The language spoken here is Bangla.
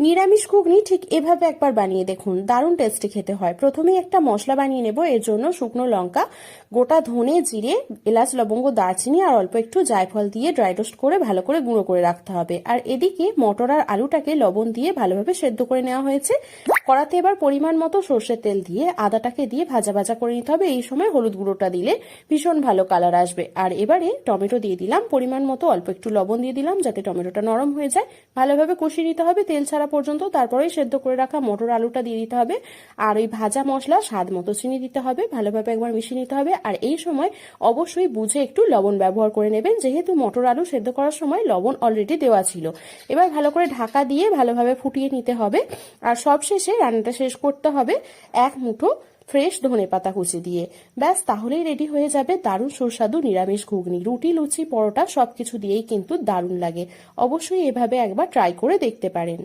নিরামিষ ঘুগনি ঠিক এভাবে একবার বানিয়ে দেখুন। দারুণ টেস্টি খেতে হয়। প্রথমে একটা মশলা বানিয়ে নেব। এর জন্য শুকনো লঙ্কা, গোটা ধনে জিরে, এলাচ, লবঙ্গ, দারচিনি আর অল্প একটু জায়ফল দিয়ে ড্রাই রোস্ট করে ভালো করে গুঁড়ো করে রাখতে হবে। আর এদিকে মটর আর আলুটাকে লবণ দিয়ে ভালোভাবে সেদ্ধ করে নেওয়া হয়েছে। কড়াতে এবার পরিমাণ মতো সর্ষের তেল দিয়ে আদাটাকে দিয়ে ভাজা ভাজা করে নিতে হবে। এই সময় হলুদ গুঁড়োটা দিলে ভীষণ ভালো কালার আসবে। আর এবারে টমেটো দিয়ে দিলাম, পরিমাণ মতো অল্প একটু লবণ দিয়ে দিলাম যাতে টমেটোটা নরম হয়ে যায়। ভালোভাবে কষিয়ে নিতে হবে তেল ছাড়া পর্যন্ত, তারপরে সেদ্ধ করে রাখা মটর আলুটা দিয়ে দিতে হবে। আর ওই ভাজা মশলা স্বাদ মতো চিনি দিতে হবে, ভালোভাবে একবার মিশিয়ে নিতে হবে। আর এই সময় অবশ্যই বুঝে একটু লবণ ব্যবহার করে নেবেন, যেহেতু মটর আলু সেদ্ধ করার সময় লবণ অলরেডি দেওয়া ছিল। এবার ভালো করে ঢাকা দিয়ে ভালোভাবে ফুটিয়ে নিতে হবে। আর সব শেষে রান্নাটা শেষ করতে হবে। এক মুঠো ফ্রেশ ধনে পাতা কুচি দিয়ে। ব্যাস, তাহলেই রেডি হয়ে যাবে দারুণ সুস্বাদু নিরামিষ ঘুগনি। রুটি, লুচি, পরোটা সবকিছু দিয়েই কিন্তু দারুণ লাগে। অবশ্যই এভাবে একবার ট্রাই করে দেখতে পারেন।